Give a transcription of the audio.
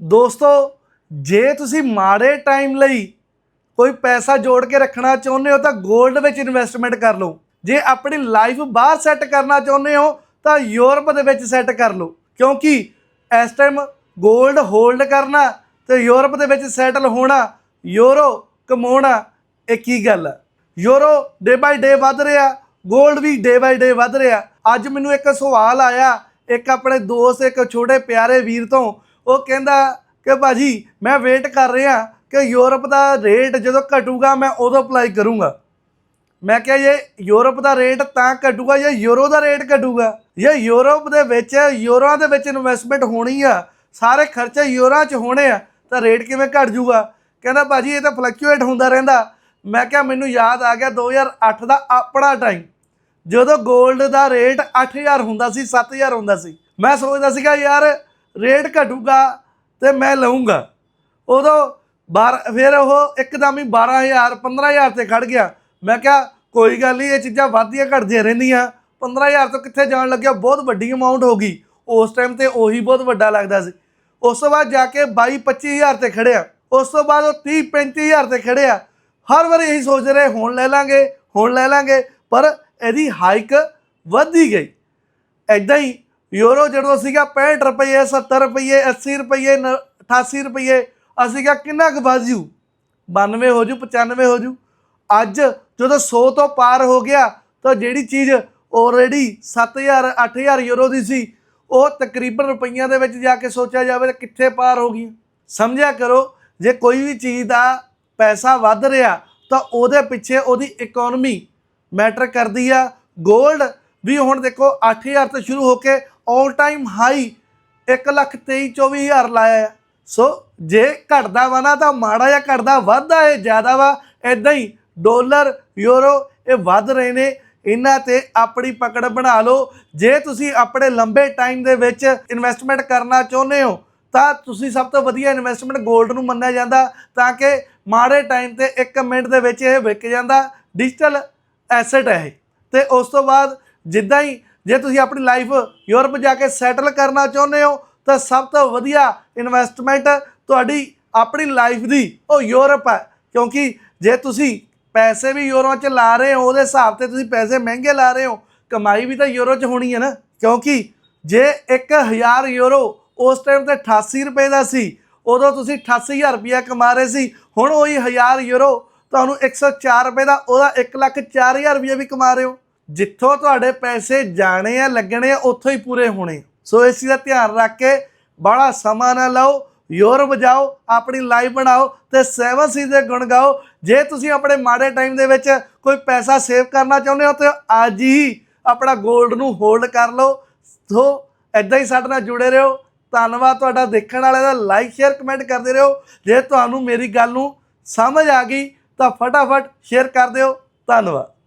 ਦੋਸਤੋ, ਜੇ ਤੁਸੀਂ ਮਾੜੇ ਟਾਈਮ ਲਈ ਕੋਈ ਪੈਸਾ ਜੋੜ ਕੇ ਰੱਖਣਾ ਚਾਹੁੰਦੇ ਹੋ, ਤਾਂ 골ਡ ਵਿੱਚ ਇਨਵੈਸਟਮੈਂਟ ਕਰ ਲਓ। ਜੇ ਆਪਣੀ ਲਾਈਫ ਬਾਹਰ ਸੈੱਟ ਕਰਨਾ ਚਾਹੁੰਦੇ ਹੋ, ਤਾਂ ਯੂਰਪ ਦੇ ਵਿੱਚ ਸੈੱਟ ਕਰ ਲਓ। ਕਿਉਂਕਿ ਇਸ ਟਾਈਮ 골ਡ ਹੋਲਡ ਕਰਨਾ ਤੇ ਯੂਰਪ ਦੇ ਵਿੱਚ ਸੈਟਲ ਹੋਣਾ, ਯੂਰੋ ਕਮਾਉਣਾ, ਇਹ ਕੀ ਗੱਲ ਹੈ ਯੂਰੋ ਡੇ ਬਾਈ ਡੇ ਵੱਧ ਰਿਹਾ 골ਡ ਵੀ ਡੇ ਬਾਈ ਡੇ ਵੱਧ ਰਿਹਾ। ਅੱਜ ਮੈਨੂੰ ਇੱਕ ਸਵਾਲ ਆਇਆ, ਇੱਕ ਆਪਣੇ ਦੋਸਤ, ਇੱਕ ਛੋਟੇ ਪਿਆਰੇ ਵੀਰ ਤੋਂ ਉਹ ਕਹਿੰਦਾ ਕਿ ਭਾਜੀ, ਮੈਂ ਵੇਟ ਕਰ ਰਿਹਾ ਕਿ ਯੂਰਪ ਦਾ ਰੇਟ ਜਦੋਂ ਘਟੂਗਾ, ਮੈਂ ਉਦੋਂ ਅਪਲਾਈ ਕਰੂੰਗਾ। ਮੈਂ ਕਿਹਾ ਇਹ ਯੂਰਪ ਦਾ ਰੇਟ ਤਾਂ ਘਟੂਗਾ, ਜਾਂ ਯੂਰੋ ਦਾ ਰੇਟ ਘਟੂਗਾ ਇਹ ਯੂਰਪ ਦੇ ਵਿੱਚ, ਯੂਰੋਆਂ ਦੇ ਵਿੱਚ ਇਨਵੈਸਟਮੈਂਟ ਹੋਣੀ ਆ, ਸਾਰੇ ਖਰਚੇ ਯੂਰੋਆਂ 'ਚ ਹੋਣੇ ਆ, ਤਾਂ ਰੇਟ ਕਿਵੇਂ ਘਟ ਜੂਗਾ? ਕਹਿੰਦਾ, ਭਾਜੀ, ਇਹ ਤਾਂ ਫਲਕਚੁਏਟ ਹੁੰਦਾ ਰਹਿੰਦਾ। ਮੈਂ ਕਿਹਾ, ਮੈਨੂੰ ਯਾਦ ਆ ਗਿਆ 2008 ਦਾ ਆਪਣਾ ਟਾਈਮ ਜਦੋਂ 골ਡ ਦਾ ਰੇਟ 8000 ਹੁੰਦਾ ਸੀ 7000 ਹੁੰਦਾ ਸੀ। ਮੈਂ ਸੋਚਦਾ ਸੀਗਾ, ਯਾਰ ਰੇਟ ਘਟੂਗਾ ਤੇ ਮੈਂ ਲਵਾਂਗਾ ਉਦੋਂ ਬਾਰ, ਫਿਰ ਉਹ ਇੱਕਦਮ ਹੀ 12000 15000 ਤੇ ਖੜ ਗਿਆ। ਮੈਂ ਕਿਹਾ, ਕੋਈ ਗੱਲ ਨਹੀਂ ਇਹ ਚੀਜ਼ਾਂ ਵੱਧਦੀਆਂ ਘਟਦੀਆਂ ਰਹਿੰਦੀਆਂ। 15000 ਤੋਂ ਕਿੱਥੇ ਜਾਣ ਲੱਗਿਆ? ਬਹੁਤ ਵੱਡੀ ਅਮਾਉਂਟ ਹੋ ਗਈ। ਉਸ ਟਾਈਮ ਤੇ ਉਹੀ ਬਹੁਤ ਵੱਡਾ ਲੱਗਦਾ ਸੀ। ਉਸ ਤੋਂ ਬਾਅਦ ਜਾ ਕੇ 22 25000 ਤੇ ਖੜਿਆ। ਉਸ ਤੋਂ ਬਾਅਦ ਉਹ 30 35000 ਤੇ ਖੜਿਆ। ਹਰ ਵਾਰ ਇਹੀ ਸੋਚ ਰਹੇ, ਹੁਣ ਲੈ ਲਾਂਗੇ, ਹੁਣ ਲੈ ਲਾਂਗੇ। ਪਰ ਇਹਦੀ ਹਾਈਕ ਵਧਦੀ ਗਈ। ਐਦਾਂ ਹੀ ਯੂਰੋ ਜਦੋਂ ਸੀਗਾ 65 ਰੁਪਏ 70 ਰੁਪਏ 80 ਰੁਪਏ, ਨ- 88 ਰੁਪਏ, ਅਸੀਂ ਕਿਹਾ ਕਿੰਨਾ ਕੁ ਵੱਧ ਜੂ? 92 ਹੋ ਜੂ 95 ਹੋ ਜੂ। ਅੱਜ ਜਦੋਂ 100 ਤੋਂ ਪਾਰ ਹੋ ਗਿਆ, ਤਾਂ ਜਿਹੜੀ ਚੀਜ਼ ਆਲਰੇਡੀ 7000 8000 ਯੂਰੋ ਦੀ ਸੀ, ਉਹ ਤਕਰੀਬਨ ਰੁਪਈਆਂ ਦੇ ਵਿੱਚ ਜਾ ਕੇ ਸੋਚਿਆ ਜਾਵੇ ਤਾਂ ਕਿੱਥੇ ਪਾਰ ਹੋ ਗਈ ਸਮਝਿਆ ਕਰੋ, ਜੇ ਕੋਈ ਵੀ ਚੀਜ਼ ਦਾ ਪੈਸਾ ਵੱਧ ਰਿਹਾ, ਤਾਂ ਉਹਦੇ ਪਿੱਛੇ ਉਹਦੀ ਇਕਨੋਮੀ ਮੈਟਰ ਕਰਦੀ ਆ। 골ਡ ਵੀ ਹੁਣ ਦੇਖੋ 8000 ਤੋਂ ਸ਼ੁਰੂ ਹੋ ਕੇ 올 ਟਾਈਮ ਹਾਈ 1 ਲੱਖ 23 24000 ਲਾਇਆ ਆ। ਸੋ ਜੇ ਘਟਦਾ ਵਾ ਨਾ ਤਾਂ ਮਾੜਾ ਜਿਹਾ ਘਟਦਾ ਵੱਧਦਾ ਹੈ ਜ਼ਿਆਦਾ ਵਾ। ਇਦਾਂ ਹੀ ਡਾਲਰ, ਯੂਰੋ ਇਹ ਵੱਧ ਰਹੇ ਨੇ। ਇਹਨਾਂ ਤੇ ਆਪਣੀ ਪਕੜ ਬਣਾ ਲਓ। ਜੇ ਤੁਸੀਂ ਆਪਣੇ ਲੰਬੇ ਟਾਈਮ ਦੇ ਵਿੱਚ ਇਨਵੈਸਟਮੈਂਟ ਕਰਨਾ ਚਾਹੁੰਦੇ ਹੋ, ਤਾਂ ਤੁਸੀਂ ਸਭ ਤੋਂ ਵਧੀਆ ਇਨਵੈਸਟਮੈਂਟ 골ਡ ਨੂੰ ਮੰਨਿਆ ਜਾਂਦਾ, ਤਾਂ ਕਿ ਮਾੜੇ ਟਾਈਮ ਤੇ 1 ਮਿੰਟ ਦੇ ਵਿੱਚ ਇਹ ਵਿਕ ਜਾਂਦਾ। ਡਿਜੀਟਲ ਐਸੈਟ ਹੈ ਇਹ। ਤੇ ਉਸ ਤੋਂ ਬਾਅਦ ਜਿੱਦਾਂ ਹੀ ਜੇ ਤੁਸੀਂ ਆਪਣੀ ਲਾਈਫ ਯੂਰਪ ਜਾ ਕੇ ਸੈਟਲ ਕਰਨਾ ਚਾਹੁੰਦੇ ਹੋ, ਤਾਂ ਸਭ ਤੋਂ ਵਧੀਆ ਇਨਵੈਸਟਮੈਂਟ ਤੁਹਾਡੀ ਆਪਣੀ ਲਾਈਫ ਦੀ ਉਹ ਯੂਰਪ ਹੈ। ਕਿਉਂਕਿ ਜੇ ਤੁਸੀਂ ਪੈਸੇ ਵੀ ਯੂਰੋ 'ਚ ਲਾ ਰਹੇ ਹੋ, ਉਹਦੇ ਹਿਸਾਬ ਤੇ ਤੁਸੀਂ ਪੈਸੇ ਮਹਿੰਗੇ ਲਾ ਰਹੇ ਹੋ, ਕਮਾਈ ਵੀ ਤਾਂ ਯੂਰੋ 'ਚ ਹੋਣੀ ਹੈ ਨਾ। ਕਿਉਂਕਿ ਜੇ 1000 ਯੂਰੋ ਉਸ ਟਾਈਮ ਤੇ 88 ਰੁਪਏ ਦਾ ਸੀ, ਉਦੋਂ ਤੁਸੀਂ 88000 ਰੁਪਇਆ ਕਮਾ ਰਹੇ ਸੀ, ਹੁਣ ਉਹੀ 1000 ਯੂਰੋ ਤੁਹਾਨੂੰ 104 ਰੁਪਏ ਦਾ, ਉਹਦਾ 1 ਲੱਖ 4000 ਰੁਪਏ ਵੀ ਕਮਾ ਰਹੇ ਹੋ। ਜਿੱਥੋਂ ਤੁਹਾਡੇ ਪੈਸੇ ਜਾਣੇ ਆ, ਲੱਗਣੇ ਆ, ਉੱਥੋਂ ਹੀ ਪੂਰੇ ਹੋਣੇ ਸੋ ਇਸ ਦਾ ਧਿਆਨ ਰੱਖ ਕੇ ਬੜਾ ਸਮਾਂ ਨਾ ਲਓ ਯੂਰਪ ਜਾਓ ਆਪਣੀ ਲਾਈਫ ਬਣਾਓ ਤੇ ਸੈਵਨ ਸੀ ਦੇ ਗੁਣ ਗਾਓ। ਜੇ ਤੁਸੀਂ ਆਪਣੇ ਮਾੜੇ ਟਾਈਮ ਦੇ ਵਿੱਚ ਕੋਈ ਪੈਸਾ ਸੇਵ ਕਰਨਾ ਚਾਹੁੰਦੇ ਹੋ, ਤੇ ਅੱਜ ਹੀ ਆਪਣਾ 골ਡ ਨੂੰ ਹੋਲਡ ਕਰ ਲਓ। ਸੋ ਐਦਾਂ ਹੀ ਸਾਡੇ ਨਾਲ ਜੁੜੇ ਰਹੋ। ਧੰਨਵਾਦ ਤੁਹਾਡਾ ਦੇਖਣ ਵਾਲੇ ਦਾ। ਲਾਈਕ ਸ਼ੇਅਰ ਕਮੈਂਟ ਕਰਦੇ ਰਹੋ। ਜੇ ਤੁਹਾਨੂੰ ਮੇਰੀ ਗੱਲ ਨੂੰ ਸਮਝ ਆ ਗਈ, ਤਾਂ ਫਟਾਫਟ ਸ਼ੇਅਰ ਕਰ ਦਿਓ। ਧੰਨਵਾਦ।